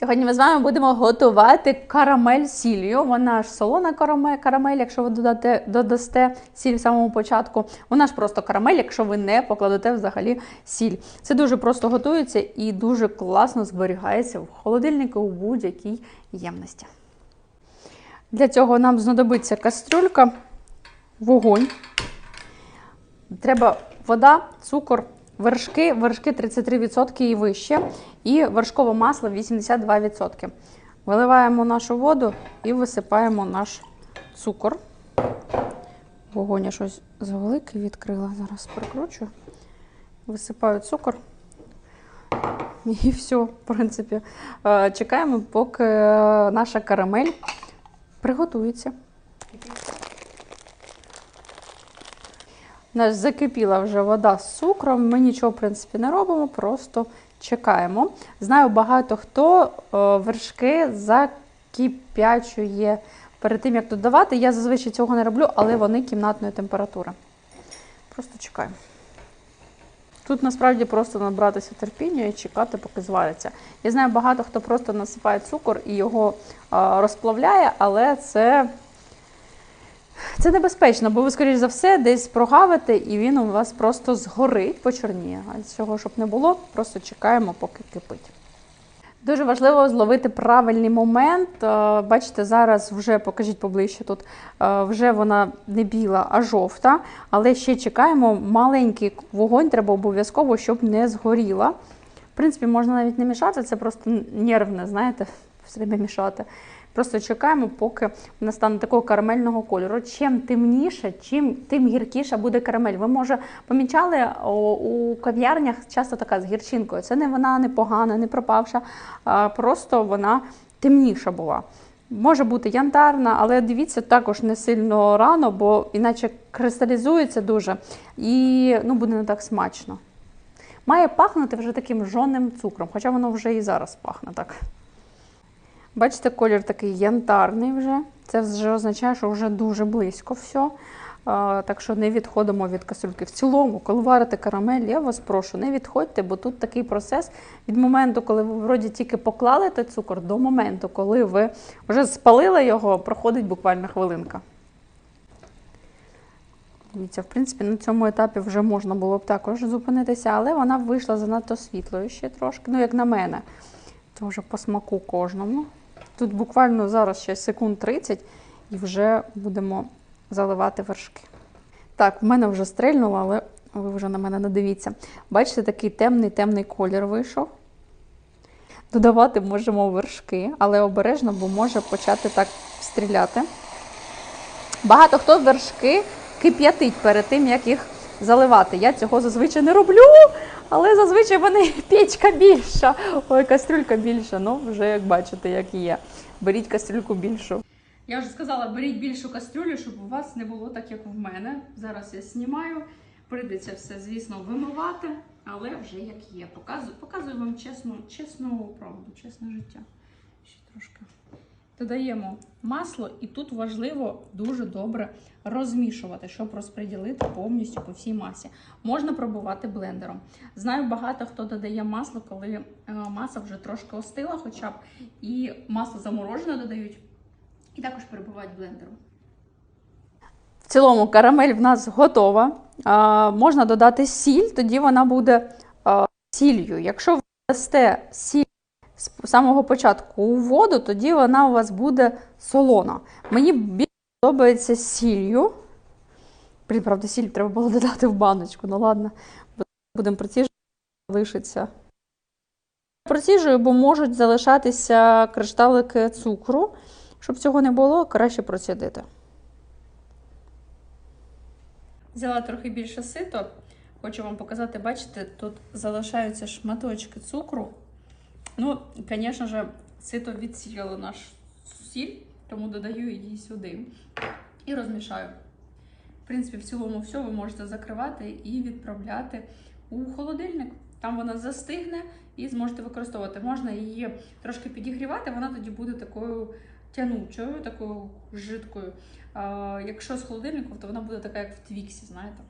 Сьогодні ми з вами будемо готувати карамель з сіллю. Вона ж солона карамель, карамель, якщо ви додате, додасте сіль в самому початку. Вона ж просто карамель, якщо ви не покладете взагалі сіль. Це дуже просто готується і дуже класно зберігається в холодильнику у будь-якій ємності. Для цього нам знадобиться кастрюлька, вогонь. Треба вода, цукор, вершки, вершки 33% і вище, і вершкове масло 82%. Виливаємо нашу воду і висипаємо наш цукор. Вогонь я щось завелике відкрила. Зараз прикручую. Висипаю цукор. І все, в принципі. Е, Чекаємо, поки е, наша карамель приготується. Нас закипіла вже вода з цукром. Ми нічого, в принципі, не робимо, просто чекаємо. Знаю, багато хто е, вершки закип'ячує перед тим, як додавати. Я зазвичай цього не роблю, але вони кімнатної температури. Просто чекаємо. Тут насправді просто набратися терпіння і чекати, поки звариться. Я знаю, багато хто просто насипає цукор і його розплавляє, але це, це небезпечно, бо ви, скоріш за все, десь прогавите, і він у вас просто згорить, почорніє. А цього, щоб не було, просто чекаємо, поки кипить. Дуже важливо зловити правильний момент. Е, Бачите, зараз вже покажіть поближче тут. е, Вже вона не біла, а жовта. Але ще чекаємо. Маленький вогонь треба обов'язково, щоб не згоріла. В принципі, можна навіть не мішати, це просто нервне, знаєте, все мішати. Просто чекаємо, поки вона стане такого карамельного кольору. Чим темніше, чим тим гіркіша буде карамель. Ви може помічали у кав'ярнях часто така з гірчинкою. Це не вона не погана, не пропавша, просто вона темніша була. Може бути янтарна, але дивіться, також не сильно рано, бо іначе кристалізується дуже і ну, буде не так смачно. Має пахнути вже таким жонним цукром, хоча воно вже і зараз пахне так. Бачите, колір такий янтарний вже. Це вже означає, що вже дуже близько все. Так що не відходимо від кастрюльки. В цілому, коли варите карамель, я вас прошу, не відходьте, бо тут такий процес від моменту, коли ви вроді тільки поклали той цукор, до моменту, коли ви вже спалили його, проходить буквально хвилинка. Дивіться, в принципі, на цьому етапі вже можна було б також зупинитися, але вона вийшла занадто світлою ще трошки, ну як на мене. Це вже по смаку кожному. Тут буквально зараз ще секунд 30 і вже будемо заливати вершки. Так, в мене вже стрельнуло, але ви вже на мене не дивіться. Бачите, такий темний темний колір вийшов. Додавати можемо вершки, але обережно, бо може почати так стріляти. Багато хто вершки кип'ятить перед тим, як їх заливати. Я цього зазвичай не роблю, але зазвичай вони печка більша, ой, кастрюлька більша. Ну, вже як бачите, як є. Беріть кастрюльку більшу. Я вже сказала, беріть більшу кастрюлю, щоб у вас не було так, як в мене. Зараз я знімаю. Прийдеться все, звісно, вимивати, але вже як є. Показую, показую вам чесну, чесну правду, чесне життя. Ще трошки. Додаємо масло, і тут важливо дуже добре розмішувати, щоб розподілити повністю по всій масі. Можна пробувати блендером. Знаю, багато хто додає масло, коли е, маса вже трошки остила, хоча б і масло заморожене додають, і також перебувають блендером. В цілому карамель в нас готова. Можна додати сіль, тоді вона буде а, сіллю. Якщо ви дасте сіль з самого початку у воду, тоді вона у вас буде солона. Мені більше подобається сіллю. Блін, правда, сіль треба було додати в баночку. Ну ладно, будемо проціжувати, лишиться. Проціжую, бо можуть залишатися кришталики цукру. Щоб цього не було, краще процідити. Взяла трохи більше сито. Хочу вам показати, бачите, тут залишаються шматочки цукру. Ну, звісно ж, сито відсіяло наш сіль, тому додаю її сюди і розмішаю. В принципі, в цілому все ви можете закривати і відправляти у холодильник. Там вона застигне і зможете використовувати. Можна її трошки підігрівати, вона тоді буде такою тянучою, такою жидкою. Якщо з холодильником, то вона буде така, як в твіксі, знаєте.